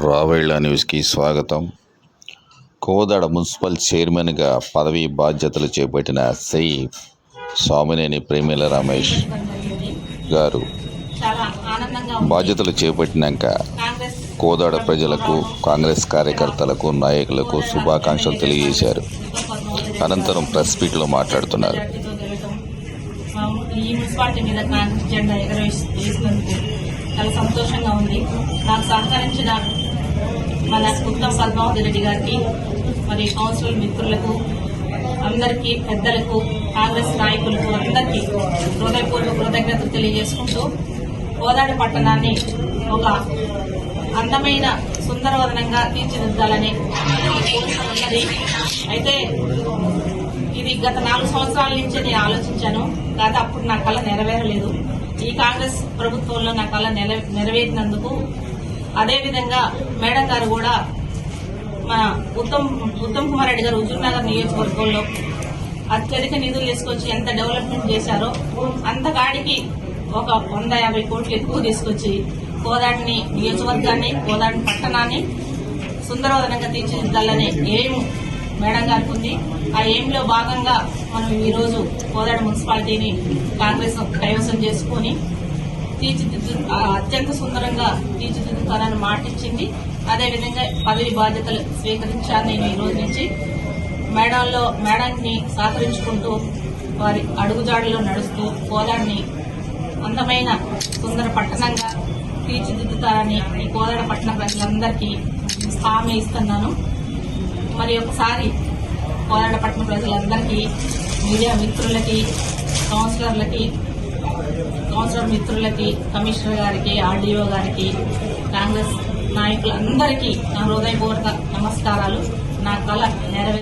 రావేళ్ళ న్యూస్కి స్వాగతం. కోదాడ మున్సిపల్ చైర్మన్గా పదవీ బాధ్యతలు చేపట్టిన శ్రీ స్వామినేని ప్రేమిల రమేష్ గారు బాధ్యతలు చేపట్టినాక కోదాడ ప్రజలకు కాంగ్రెస్ కార్యకర్తలకు నాయకులకు శుభాకాంక్షలు తెలియజేశారు. అనంతరం ప్రెస్ మీట్లో మాట్లాడుతున్నారు. ఈ మున్సిపాలిటీ మీద కాంగ్రెస్ జెండా ఎగరవేసి చాలా సంతోషంగా ఉంది. నాకు సహకరించిన మన ఉత్తమ్ పద్మావతి రెడ్డి గారికి మరి కౌన్సిల్ మిత్రులకు అందరికీ పెద్దలకు కాంగ్రెస్ నాయకులకు అందరికీ హృదయపూర్వక కృతజ్ఞతలు తెలియజేసుకుంటూ కోదాడి పట్టణాన్ని ఒక అందమైన సుందరవదనంగా తీర్చిదిద్దాలని ఉన్నది అయితే ఇది గత నాలుగు సంవత్సరాల నుంచి నేను ఆలోచించాను. కాదు అప్పుడు నా కళ నెరవేరలేదు. ఈ కాంగ్రెస్ ప్రభుత్వంలో నా కళ నెల- నెరవేరినందుకు అదేవిధంగా మేడం గారు కూడా మన ఉత్తమ్ ఉత్తమ్ కుమార్ రెడ్డి గారు హుజూర్ నగర్ నియోజకవర్గంలో అత్యధిక నిధులు తీసుకొచ్చి ఎంత డెవలప్మెంట్ చేశారో అంతగాడికి ఒక వంద యాభై కోట్లు ఎక్కువ తీసుకొచ్చి కోదాడిని నియోజకవర్గాన్ని కోదాడి పట్టణాన్ని సుందరవదనంగా తీర్చిదిద్దాలని ఏం మేడం గారికి ఉంది. ఆ ఎయిమ్ భాగంగా మనం ఈరోజు కోదాడ మున్సిపాలిటీని కాంగ్రెస్ కైవసం చేసుకుని తీర్చిదిద్దు అత్యంత సుందరంగా తీర్చిదిద్దుతానని మాటిచ్చింది. అదేవిధంగా పదవి బాధ్యతలు స్వీకరించాను నేను ఈ రోజు నుంచి. మేడంలో మేడాన్ని సహకరించుకుంటూ వారి అడుగుజాడలో నడుస్తూ కోదాడిని అందమైన సుందర పట్టణంగా తీర్చిదిద్దుతారని ఈ కోదాడ పట్టణ ప్రజలందరికీ హామీ ఇస్తున్నాను. మరి ఒకసారి కోదాడ పట్టణ ప్రజలందరికీ మీడియా మిత్రులకి కౌన్సిలర్లకి కౌన్సిలర్ మిత్రులకి కమిషనర్ గారికి ఆర్డీఓ గారికి కాంగ్రెస్ నాయకులందరికీ నా హృదయపూర్వక నమస్కారాలు. నా కళ నెరవేర్